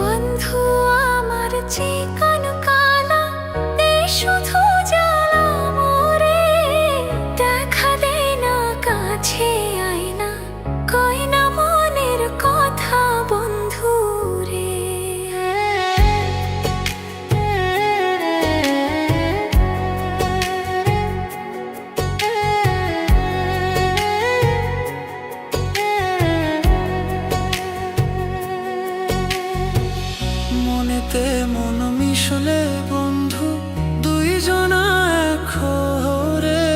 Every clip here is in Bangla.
বন্ধু আমার যে কোনো রাতে মন মিশলে বন্ধু, দুইজনা খোরে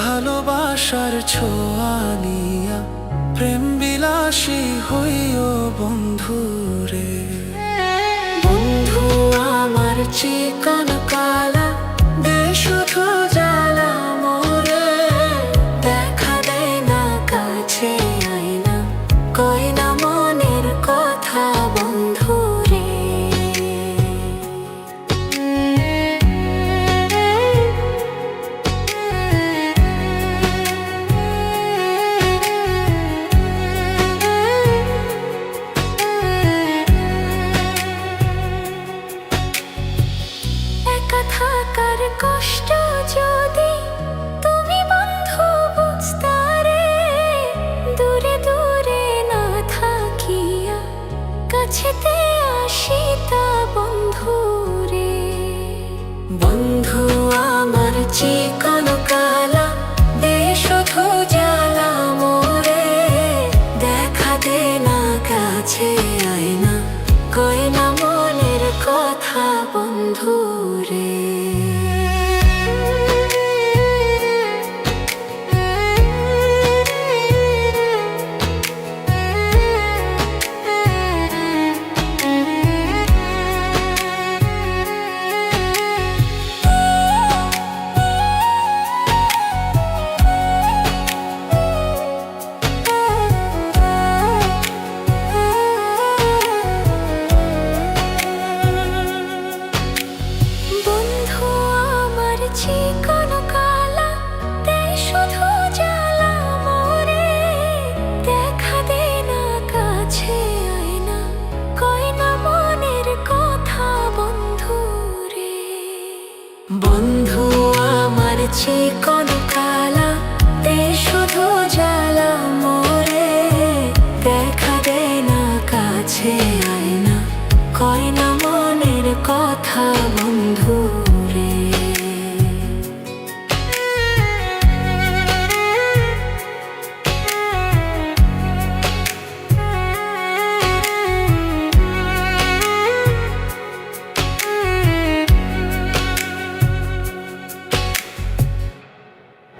ভালোবাসার ছোঁয়া নিয়া প্রেম বিলাসী হইও বন্ধু রে। বন্ধু, আমার চিকন কালা দেশ জ্বালা দেখা দেয় না কাছে আইনা কয় না কাছেতে আসিতা বন্ধু রে। বন্ধু আমার চিকন কালা, দে শুধু জ্বালা মোরে। দেখা দে না কাছে আয়না কই না মনের কথা বন্ধু। আমার চিকন কালা